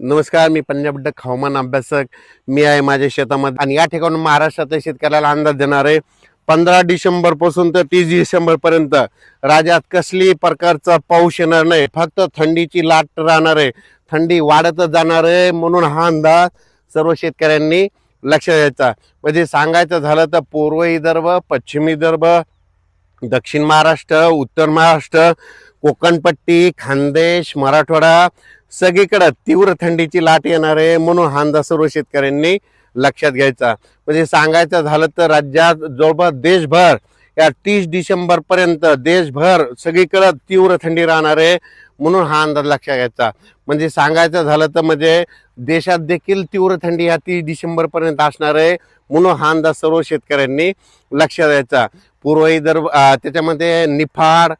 नमस्कार मी पंजाब डक हवामान अभ्यासक मी आहे माझ्या शेतामध्ये. आणि या ठिकाणी महाराष्ट्रातल्या शेतकऱ्याला अंदाज देणार आहे पंधरा डिसेंबरपासून तर तीस डिसेंबर पर्यंत राज्यात कसली प्रकारचा पाऊस येणार नाही. फक्त थंडीची लाट राहणार आहे. थंडी वाढतच जाणार आहे म्हणून हा अंदाज सर्व शेतकऱ्यांनी लक्ष द्यायचा. म्हणजे सांगायचं झालं तर पूर्व विदर्भ पश्चिम विदर्भ दक्षिण महाराष्ट्र उत्तर महाराष्ट्र कोकणपट्टी खानदेश मराठवाडा सगळीकडे तीव्र थंडीची लाट येणार आहे म्हणून हा अंदाज सर्व शेतकऱ्यांनी लक्षात घ्यायचा. म्हणजे सांगायचं झालं तर राज्यात जवळपास देशभर या तीस डिसेंबर पर्यंत देशभर सगळीकडं तीव्र थंडी राहणार आहे म्हणून हा अंदाज लक्षात घ्यायचा. म्हणजे सांगायचं झालं तर म्हणजे देशात देखील तीव्र थंडी ह्या तीस डिसेंबर पर्यंत असणार आहे म्हणून हा अंदाज सर्व शेतकऱ्यांनी लक्षात द्यायचा पूर्व विदर्भ त्याच्यामध्ये निफाड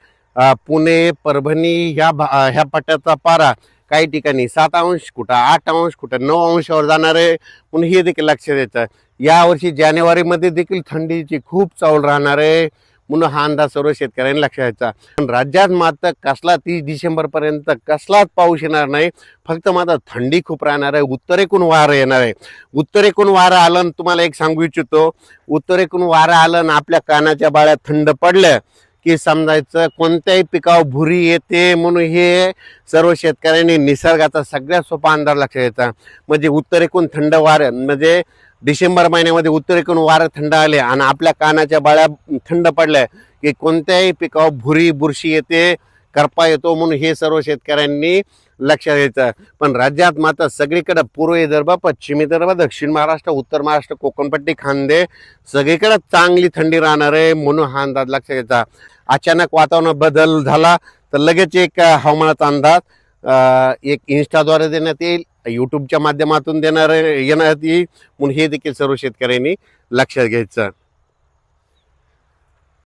पुणे परभणी ह्या भा- ह्या पट्ट्याचा पारा काही ठिकाणी सात अंश कुठं आठ अंश कुठं नऊ अंशावर जाणार आहे म्हणून हे देखील लक्षात द्यायचं यावर्षी जानेवारीमध्ये देखील थंडीची खूप चावल राहणार आहे म्हणून हा अंदाज सर्व शेतकऱ्यांनी लक्षात द्यायचा पण राज्यात मात्र कसला तीस डिसेंबरपर्यंत कसलाच पाऊस येणार नाही. फक्त मात्र थंडी खूप राहणार आहे उत्तरेकून वारं येणार आहे. उत्तरेकून वारं आलं आणि तुम्हाला एक सांगू इच्छितो. उत्तरेकून वारं आलं आणि आपल्या कानाच्या बाळ्यात थंड पडलं की समजायचं कोणत्याही पिकावर भुरी येते म्हणून हे सर्व शेतकऱ्यांनी निसर्गाचा सगळ्यात सोपा अंदाज लक्षात घ्यायचा म्हणजे उत्तरेकून थंड वारं म्हणजे डिसेंबर महिन्यामध्ये उत्तरेकून वारं थंड आले आणि आपल्या कानाच्या बाळ्या थंड पडल्या की कोणत्याही पिकावर भुरी बुरशी येते. करपा येतो म्हणून हे सर्व शेतकऱ्यांनी लक्ष द्यायचं. पण राज्यात मात्र सगळीकडं पूर्व विदर्भ पश्चिम विदर्भ दक्षिण महाराष्ट्र उत्तर महाराष्ट्र कोकणपट्टी खांदे सगळीकडे चांगली थंडी राहणार आहे म्हणून हा अंदाज लक्षात घ्यायचा अचानक वातावरण बदल झाला तर लगेच एक हवामानाचा अंदाज एक इन्स्टाद्वारे देण्यात येईल यूट्यूबच्या माध्यमातून देणार येण्यात येईल म्हणून हे देखील सर्व शेतकऱ्यांनी लक्षात घ्यायचं